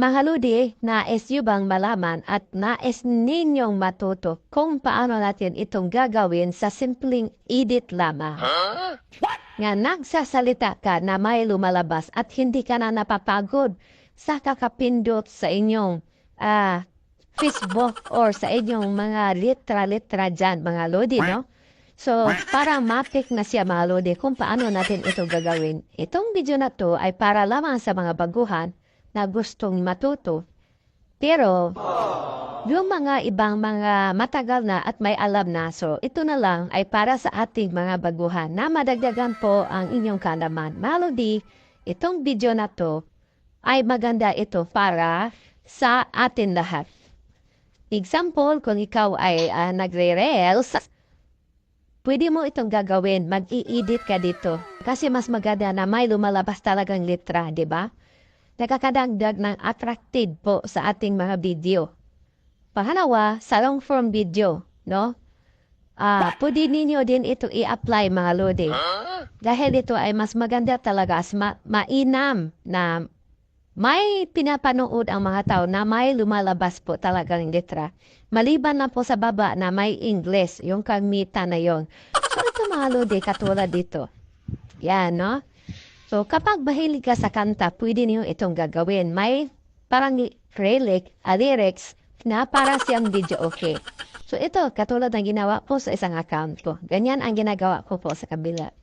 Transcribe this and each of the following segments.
Mga lodi, nais nyo bang malaman at nais ninyong matuto kung paano natin itong gagawin sa simpleng edit lamang? Nga nagsasalita ka na may lumalabas at hindi ka na napapagod sa kakapindot sa inyong ah, Facebook or sa inyong mga litra-litra dyan, mga lodi, no? So, para matik na siya mga lodi kung paano natin ito gagawin. Itong video na to ay para lamang sa mga baguhan na gustong matuto. Pero, yung mga ibang mga matagal na at may alam na, so ito na lang ay para sa ating mga baguhan na madagdagan po ang inyong kalaman. Malodi, itong video na to ay maganda ito para sa atin lahat. Example, kung ikaw ay uh, nagre-reels, pwede mo itong gagawin, mag-i-edit ka dito. Kasi mas maganda na may lumalabas talagang litra, di ba? Nakakadagdag ng attractive po sa ating mga video. Pangalawa, sa long form video, no? Ah, pwede ninyo din ito i-apply mga lodi. Dahil ito ay mas maganda talaga, ma mainam na may pinapanood ang mga tao na may lumalabas po talaga ng letra. Maliban na po sa baba na may English, yung kamita na yon. So ito mga lodi, katulad dito. Yan, no? So, kapag mahilig ka sa kanta, pwede niyo itong gagawin. May parang relic, lyrics na para siyang video okay. So, ito, katulad ng ginawa ko sa isang account ko. Ganyan ang ginagawa ko po sa kabila.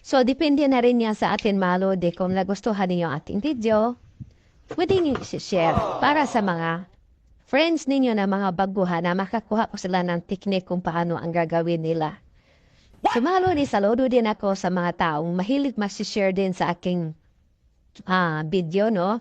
So, depende na rin yan sa atin, malo, de kung nagustuhan niyo ating video, pwede niyo share para sa mga friends ninyo na mga baguhan na makakuha ko sila ng teknik kung paano ang gagawin nila. Sumalo ni saludo din ako sa mga taong mahilig mag-share din sa aking uh, video, no?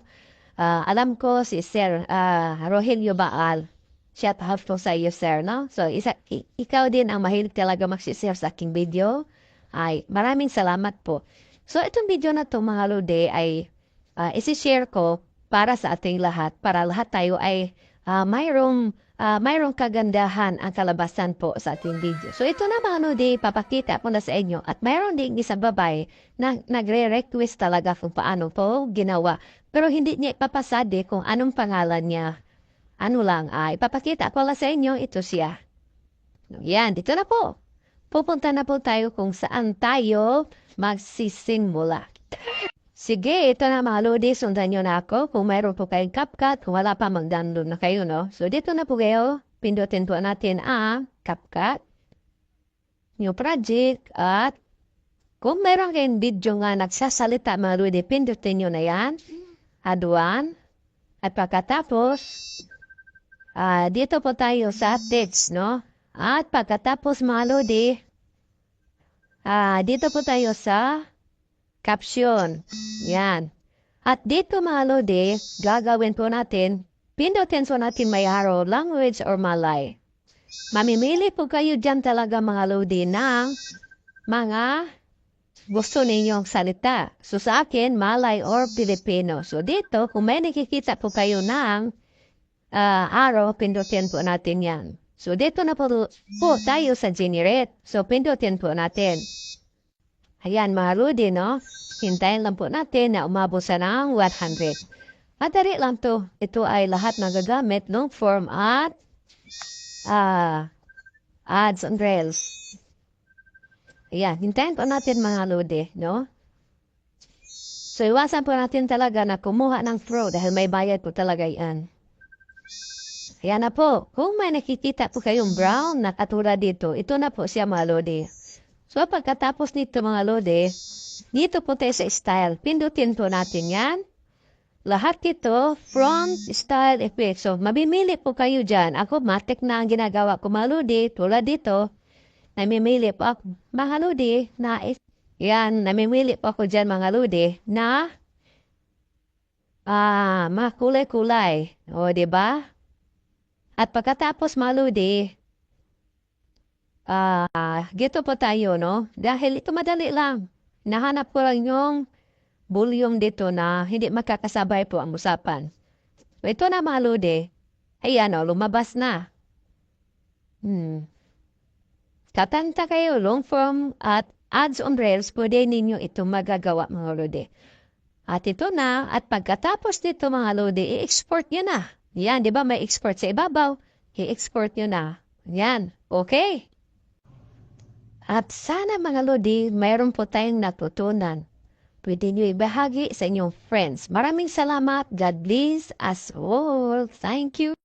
Uh, alam ko si Sir uh, Rogelio Baal. Shout out po sa iyo, Sir, no? So, isa, ikaw din ang mahilig talaga mag-share sa aking video. Ay, maraming salamat po. So, itong video na to mga lode ay uh, isi-share ko para sa ating lahat, para lahat tayo ay uh, mayroong uh, mayroong kagandahan ang kalabasan po sa ating video. So ito na mga di papakita po na sa inyo at mayroon din isang babae na nagre-request talaga kung paano po ginawa. Pero hindi niya ipapasade kung anong pangalan niya. Ano lang, ay uh, ipapakita ko lang sa inyo, ito siya. Yan, dito na po. Pupunta na po tayo kung saan tayo magsisimula. Sige, ito na mga lodi, sundan nyo na ako. Kung mayroon po kayong CapCut, kung wala pa mag-download na kayo, no? So, dito na po kayo. Pindutin po natin ang CapCut, new project, at kung meron kayong video nga nagsasalita mga lodi, pindutin nyo na yan. Add one. At pagkatapos, uh, dito po tayo sa text, no? At pagkatapos mga lodi, uh, dito po tayo sa caption. Yan. At dito mga lodi, gagawin po natin, pindutin po natin may arrow, language or malay. Mamimili po kayo dyan talaga mga lodi ng mga gusto ninyong salita. So sa akin, Malay or Filipino. So dito, kung may nakikita po kayo ng uh, arrow, pindutin po natin yan. So dito na po, po tayo sa generate. So pindutin po natin. Ayan mga Rudy, no? Hintayin lang po natin na umabot sa ng 100. Madali lang to. Ito ay lahat nagagamit ng form at uh, ads and rails. Ayan, hintayin po natin mga Rudy, no? So, iwasan po natin talaga na kumuha ng pro dahil may bayad po talaga yan. Ayan na po. Kung may nakikita po kayong brown na katulad dito, ito na po siya mga Lodi. So, pagkatapos nito mga lode, dito po tayo sa style. Pindutin po natin yan. Lahat ito, front, style, effect. So, mabimili po kayo dyan. Ako, matik na ang ginagawa ko mga lode. Tulad dito, namimili po ako, mga lode, na, yan, namimili po ako dyan mga lode, na, ah, mga kulay-kulay. O, ba? At pagkatapos mga lode, Ah, uh, gito po tayo, no? Dahil ito madali lang. Nahanap ko lang yung volume dito na hindi makakasabay po ang usapan. Ito na mga lode. Ayan o, lumabas na. Hmm. Katanta kayo long form at ads on rails, pwede ninyo ito magagawa mga lode. At ito na, at pagkatapos nito mga lodi, i-export nyo na. Yan, di ba may export sa ibabaw? I-export nyo na. Yan, okay. At sana mga lodi, mayroon po tayong natutunan. Pwede nyo ibahagi sa inyong friends. Maraming salamat. God bless us all. Thank you.